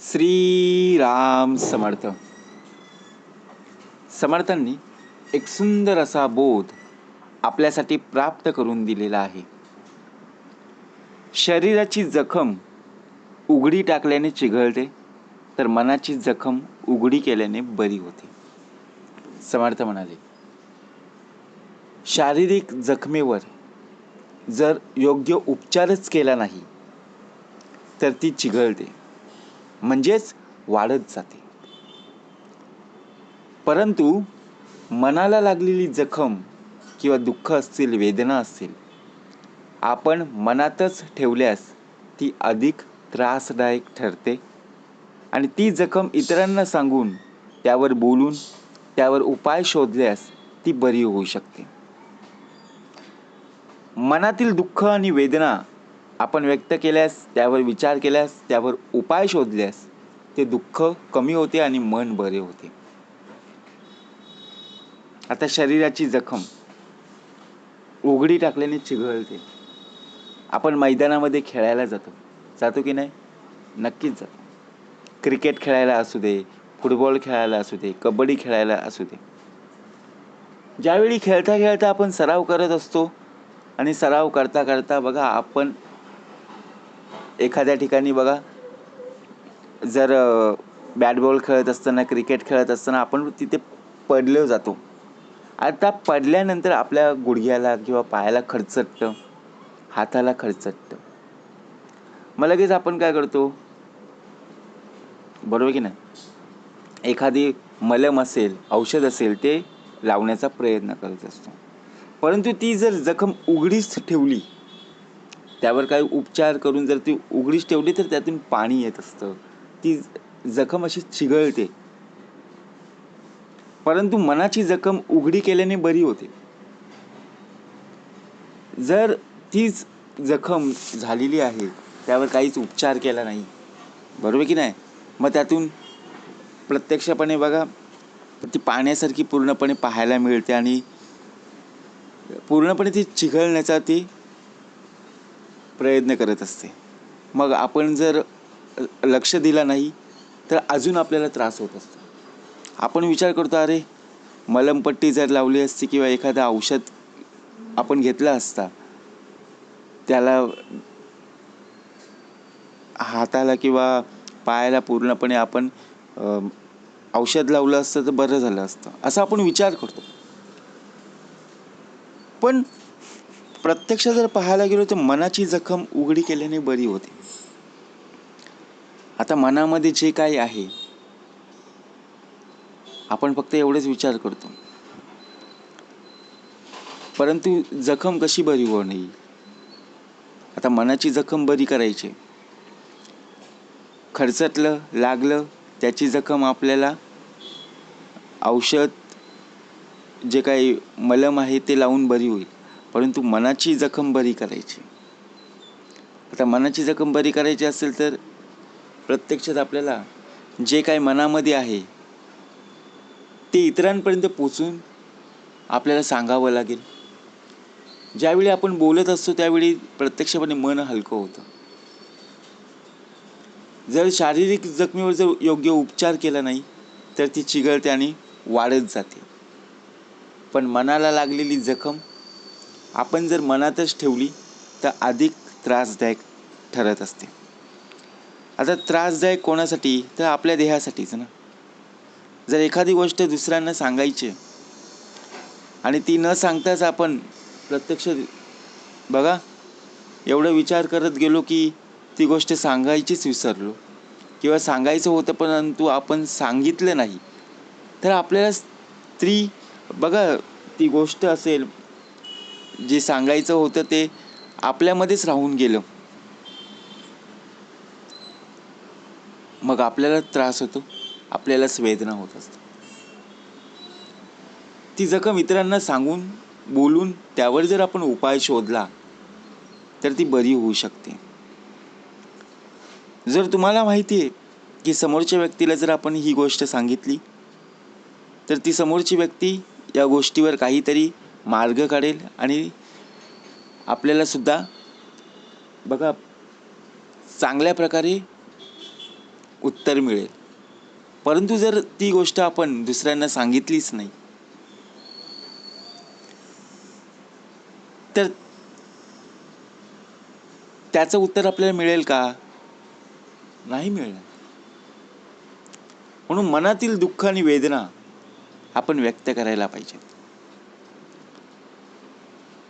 श्रीराम समर्थ. समर्थांनी एक सुंदर असा बोध आपल्यासाठी प्राप्त करून दिलेला आहे. शरीराची जखम उघडी टाकल्याने चिघळते तर मनाची जखम उघडी केल्याने बरी होते. समर्थ म्हणाले शारीरिक जखमेवर जर योग्य उपचारच केला नाही तर ती चिघळते. म्हणजेच वाढत जाते. परंतु मनाला लागलेली जखम किंवा दुःख असतील वेदना असतील आपण मनातच ठेवल्यास ती अधिक त्रासदायक ठरते आणि ती जखम इतरांना सांगून त्यावर बोलून त्यावर उपाय शोधल्यास ती बरी होऊ शकते. मनातील दुःख आणि वेदना आपण व्यक्त केल्यास त्यावर विचार केल्यास त्यावर उपाय शोधल्यास ते दुःख कमी होते आणि मन बरे होते. आता शरीराची जखम उघडी टाकल्याने चिघळते. आपण मैदानामध्ये खेळायला जातो. जातो की नाही? नक्कीच जातो. क्रिकेट खेळायला असू दे फुटबॉल खेळायला असू दे कबड्डी खेळायला असू दे. ज्यावेळी खेळता खेळता आपण सराव करत असतो आणि सराव करता करता बघा आपण एखाद्या ठिकाणी बघा जर बॅट बॉल खेळत असताना क्रिकेट खेळत असताना आपण तिथे पडलो जातो. आता पडल्यानंतर आपल्या गुडघ्याला किंवा पायाला खडचटतं हाताला खडचटतं मग लगेच आपण काय करतो? बरोबर की नाही? एखादी मलम असेल औषध असेल ते लावण्याचा प्रयत्न करत असतो. परंतु ती जर जखम उघडीच ठेवली त्यावर काही उपचार करून जर ती उघडीच ठेवली तर त्यातून पाणी येत असतं. ती जखम अशी चिघळते. परंतु मनाची जखम उघडी केल्याने बरी होते. जर तीच जखम झालेली आहे त्यावर काहीच उपचार केला नाही. बरोबर की नाही? मग त्यातून प्रत्यक्षपणे बघा ती पाण्यासारखी पूर्णपणे पाहायला मिळते आणि पूर्णपणे ती चिघळण्याचा ती प्रयत्न करत असते. मग आपण जर लक्ष दिला नाही तर अजून आपल्याला त्रास होत असतो. आपण विचार करतो अरे मलमपट्टी जर लावली असती किंवा एखादं औषध आपण घेतला असता त्याला हाताला किंवा पायाला पूर्णपणे आपण औषध लावलं असतं तर बरं झालं असतं. असं आपण विचार करतो. पण प्रत्यक्ष जर पाहायला गेलो तर मनाची जखम उघडी केल्याने बरी होते. आता मनामध्ये जे काही आहे आपण फक्त एवढेच विचार करतो. परंतु जखम कशी बरी होणार आता मनाची जखम बरी करायची. खर्चटलं लागलं त्याची जखम आपल्याला औषध जे काही मलम आहे ते लावून बरी होईल. परंतु मनाची जखम बरी करायची. आता मनाची जखम बरी करायची असेल तर प्रत्यक्षात आपल्याला जे काही मनामध्ये आहे ते इतरांपर्यंत पोचून आपल्याला सांगावं लागेल. ज्यावेळी आपण बोलत असतो त्यावेळी प्रत्यक्षपणे मन हलकं होतं. जर शारीरिक जखमेवर जर योग्य उपचार केला नाही तर ती चिघळते आणि वाढत जाते. पण मनाला लागलेली जखम आपण जर मनातच ठेवली तर अधिक त्रासदायक ठरत असते. आता त्रासदायक कोणासाठी? तर आपल्या देहासाठीच ना. जर एखादी गोष्ट दुसऱ्यांना सांगायची आणि ती न सांगताच आपण प्रत्यक्ष बघा एवढं विचार करत गेलो की ती गोष्ट सांगायचीच विसरलो किंवा सांगायचं होतं परंतु आपण सांगितलं नाही तर आपल्याला स्त्री बघा ती गोष्ट असेल जे सांगायचं होतं ते आपल्यामध्येच राहून गेलं. मग आपल्याला त्रास होतो आपल्यालाच वेदना होत असते ती जखम इतरांना सांगून बोलून त्यावर जर आपण उपाय शोधला तर ती बरी होऊ शकते. जर तुम्हाला माहिती आहे की समोरच्या व्यक्तीला जर आपण ही गोष्ट सांगितली तर ती समोरची व्यक्ती या गोष्टीवर काहीतरी मार्ग काढेल आणि आपल्याला सुद्धा बघा चांगल्या प्रकारे उत्तर मिळेल. परंतु जर ती गोष्ट आपण दुसऱ्यांना सांगितलीच नाही तर त्याचं उत्तर आपल्याला मिळेल का? नाही मिळणार. म्हणून मनातील दुःख आणि वेदना आपण व्यक्त करायला पाहिजेत.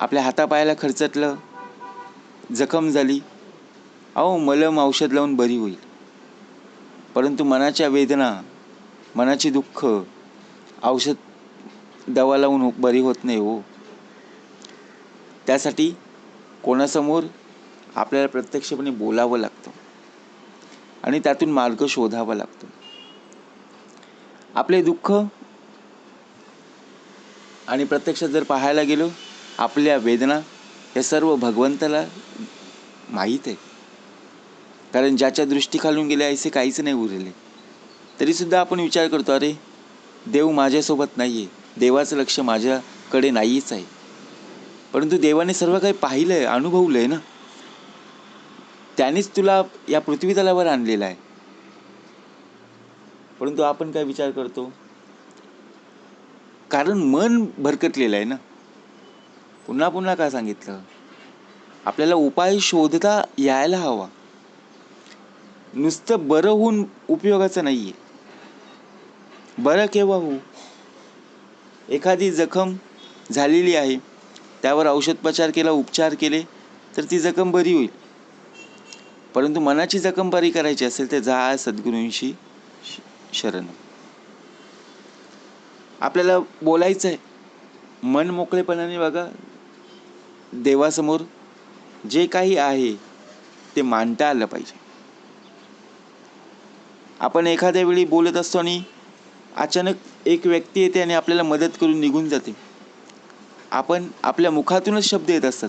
आपल्या हातापायाला खर्चटलं जखम झाली. अहो मलम औषध लावून बरी होईल. परंतु मनाच्या वेदना मनाची दुःख औषध दवा लावून हो- बरी होत नाही हो. त्यासाठी कोणासमोर आपल्याला प्रत्यक्षपणे बोलावं लागतं. आणि त्यातून मार्ग शोधावा लागतो. आपले दुःख आणि प्रत्यक्षात जर पाहायला गेलो आपल्या वेदना हे सर्व भगवंताला माहीत आहे. कारण ज्याच्या दृष्टी खालून गेले असे काहीच नाही उरले. तरीसुद्धा आपण विचार करतो अरे देव माझ्यासोबत नाही आहे देवाचं लक्ष माझ्याकडे नाहीच आहे. परंतु देवाने सर्व काही पाहिलं आहे अनुभवलं आहे ना? त्यानेच तुला या पृथ्वीतलावर आणलेला आहे. परंतु आपण काय विचार करतो? कारण मन भरकटलेलं आहे ना? पुन्हा पुन्हा का सांगितलं? आपल्याला उपाय शोधता यायला हवा. नुसतं बरं होऊन उपयोगाचं नाहीये. बरं केव्हा हो एखादी जखम झालेली आहे त्यावर औषधोपचार केला उपचार केले तर ती जखम बरी होईल. परंतु मनाची जखम बरी करायची असेल तर जा सद्गुरूंशी श- शरण. आपल्याला बोलायचं आहे मन मोकळेपणाने बघा देवासमोर जे काही आहे ते मांडता आलं पाहिजे. आपण एखाद्या वेळी बोलत असतो आणि अचानक एक व्यक्ती येते आणि आपल्याला मदत करून निघून जाते. आपण आपल्या मुखातूनच शब्द येत असतात.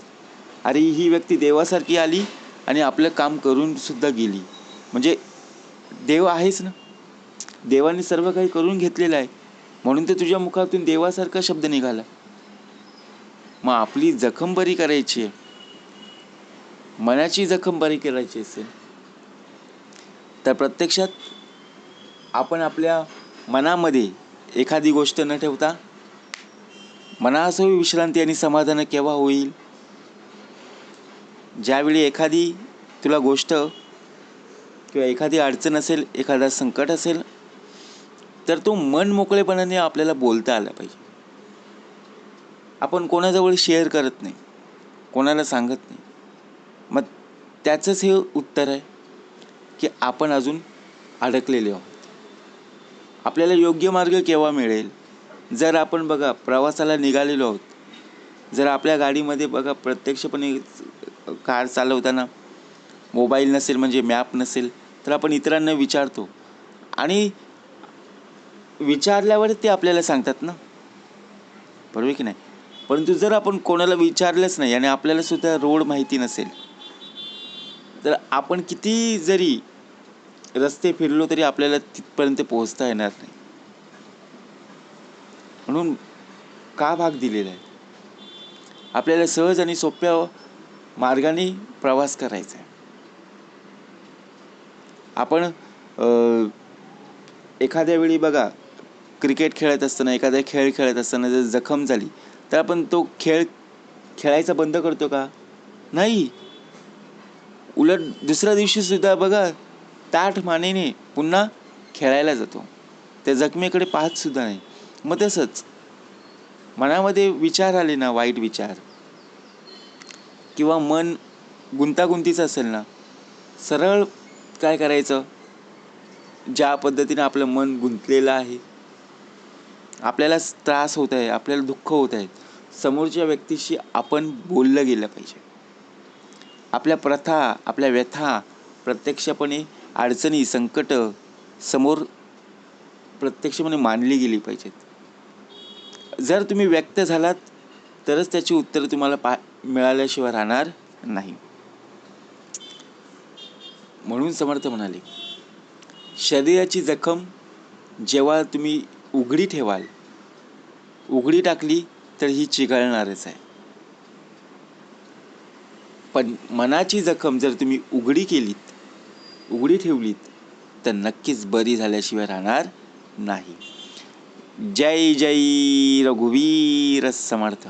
अरे ही व्यक्ती देवासारखी आली आणि आपलं काम करून सुद्धा गेली. म्हणजे देव आहेच ना? देवाने सर्व काही करून घेतलेलं आहे. म्हणून तर तुझ्या मुखातून देवासारखा शब्द निघाला. मग आपली जखम बरी करायची आहे. मनाची जखम बरी करायची असेल तर प्रत्यक्षात आपण आपल्या मनामध्ये एखादी गोष्ट न ठेवता मनासोबत विश्रांती आणि समाधान केव्हा होईल? ज्यावेळी एखादी तुला गोष्ट किंवा एखादी अडचण असेल एखादा संकट असेल तर तो मन मोकळेपणाने आपल्याला बोलता आला पाहिजे. आपण कोणाजवळ शेअर करत नाही कोणाला सांगत नाही. मग त्याचंच हे उत्तर आहे की आपण अजून अडकलेले आहोत. आपल्याला योग्य मार्ग केव्हा मिळेल? जर आपण बघा प्रवासाला निघालेलो आहोत. जर आपल्या गाडीमध्ये बघा प्रत्यक्षपणे कार चालवताना मोबाईल नसेल म्हणजे मॅप नसेल तर आपण इतरांना विचारतो. आणि विचारल्यावर ते आपल्याला सांगतात ना. बरोबर की नाही? परंतु जर आपण कोणाला विचारलंच नाही आणि आपल्याला सुद्धा रोड माहिती नसेल तर आपण किती जरी रस्ते फिरलो तरी आपल्याला तिथपर्यंत पोहोचता येणार नाही. म्हणून का भाग दिलेला आहे? आपल्याला सहज आणि सोप्या मार्गाने प्रवास करायचा आहे. आपण एखाद्या वेळी बघा क्रिकेट खेळत असताना एखादा खेळ खेळत असताना जर जखम झाली तर आपण तो खेळ खेळायचा बंद करतो का? नाही. उलट दुसऱ्या दिवशी सुद्धा बघा ताठ मानेने पुन्हा खेळायला जातो. त्या जखमेकडे पाहत सुद्धा नाही. मग तसंच मनामध्ये विचार आले ना वाईट विचार? किंवा मन गुंतागुंतीचं असेल ना सरळ काय करायचं? ज्या पद्धतीने आपलं मन गुंतलेलं आहे आपल्याला त्रास होत आहे आपल्याला दुःख होत आहे. समोरच्या व्यक्तीशी आपण बोललं गेलं पाहिजे. आपल्या प्रथा आपल्या व्यथा प्रत्यक्षपणे अडचणी संकट समोर प्रत्यक्षपणे मांडली गेली पाहिजेत. जर तुम्ही व्यक्त झालात तरच त्याची उत्तरं तुम्हाला पा मिळाल्याशिवाय राहणार नाही. म्हणून समर्थ म्हणाले शरीराची जखम जेव्हा तुम्ही उघडी ठेवाल. उघडी टाकली तर ही चिघळणारच आहे. पण मनाची जखम जर तुम्ही उघडी केलीत उघडी ठेवलीत तर नक्कीच बरी झाल्याशिवाय राहणार नाही. जय जय रघुवीर समर्थ.